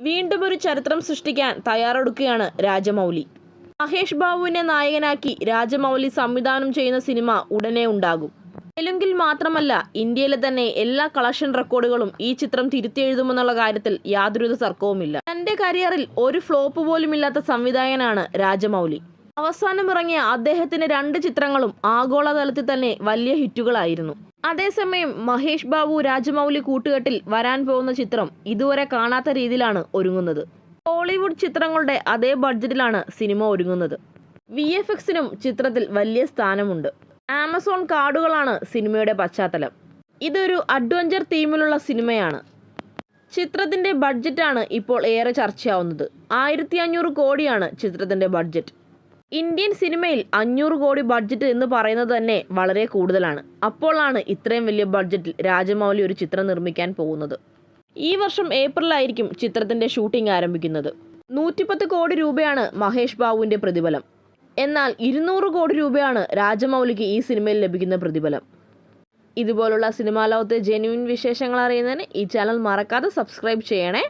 വീണ്ടും ഒരു ചരിത്രം സൃഷ്ടിക്കാൻ തയ്യാറെടുക്കുകയാണ് രാജമൗലി. മഹേഷ് ബാബുവിനെ നായകനാക്കി രാജമൗലി സംവിധാനം ചെയ്യുന്ന സിനിമ ഉടനെ ഉണ്ടാകും. തെലുങ്കിൽ മാത്രമല്ല ഇന്ത്യയിലെ തന്നെ എല്ലാ കളക്ഷൻ റെക്കോർഡുകളും ഈ ചിത്രം തിരുത്തിയെഴുതുമെന്നുള്ള കാര്യത്തിൽ യാതൊരുവിധ തർക്കവുമില്ല. തന്റെ കരിയറിൽ ഒരു ഫ്ലോപ്പ് പോലുമില്ലാത്ത സംവിധായകനാണ് രാജമൗലി. അവസാനം ഇറങ്ങിയ അദ്ദേഹത്തിന്റെ രണ്ട് ചിത്രങ്ങളും ആഗോളതലത്തിൽ തന്നെ വലിയ ഹിറ്റുകളായിരുന്നു. അതേസമയം മഹേഷ് ബാബു രാജമൗലി കൂട്ടുകെട്ടിൽ വരാൻ പോകുന്ന ചിത്രം ഇതുവരെ കാണാത്ത രീതിയിലാണ് ഒരുങ്ങുന്നത്. ഹോളിവുഡ് ചിത്രങ്ങളുടെ അതേ ബഡ്ജറ്റിലാണ് സിനിമ ഒരുങ്ങുന്നത്. വി എഫ് എക്സിനും ചിത്രത്തിൽ വലിയ സ്ഥാനമുണ്ട്. ആമസോൺ കാർഡുകളാണ് സിനിമയുടെ പശ്ചാത്തലം. ഇതൊരു അഡ്വഞ്ചർ തീമിലുള്ള സിനിമയാണ്. ചിത്രത്തിന്റെ ബഡ്ജറ്റാണ് ഇപ്പോൾ ഏറെ ചർച്ചയാവുന്നത്. ആയിരത്തി അഞ്ഞൂറ് കോടിയാണ് ചിത്രത്തിന്റെ ബഡ്ജറ്റ്. ഇന്ത്യൻ സിനിമയിൽ അഞ്ഞൂറ് കോടി ബഡ്ജറ്റ് എന്ന് പറയുന്നത് തന്നെ വളരെ കൂടുതലാണ്. അപ്പോഴാണ് ഇത്രയും വലിയ ബഡ്ജറ്റിൽ രാജമൗലി ഒരു ചിത്രം നിർമ്മിക്കാൻ പോകുന്നത്. ഈ വർഷം ഏപ്രിലായിരിക്കും ചിത്രത്തിന്റെ ഷൂട്ടിംഗ് ആരംഭിക്കുന്നത്. നൂറ്റിപ്പത്ത് കോടി രൂപയാണ് മഹേഷ് ബാബുവിന്റെ പ്രതിഫലം. എന്നാൽ ഇരുന്നൂറ് കോടി രൂപയാണ് രാജമൗലിക്ക് ഈ സിനിമയിൽ ലഭിക്കുന്ന പ്രതിഫലം. ഇതുപോലുള്ള സിനിമാ ലോകത്തെ ജെന്യൂൻ വിശേഷങ്ങൾ അറിയുന്നതിന് ഈ ചാനൽ മറക്കാതെ സബ്സ്ക്രൈബ് ചെയ്യണേ.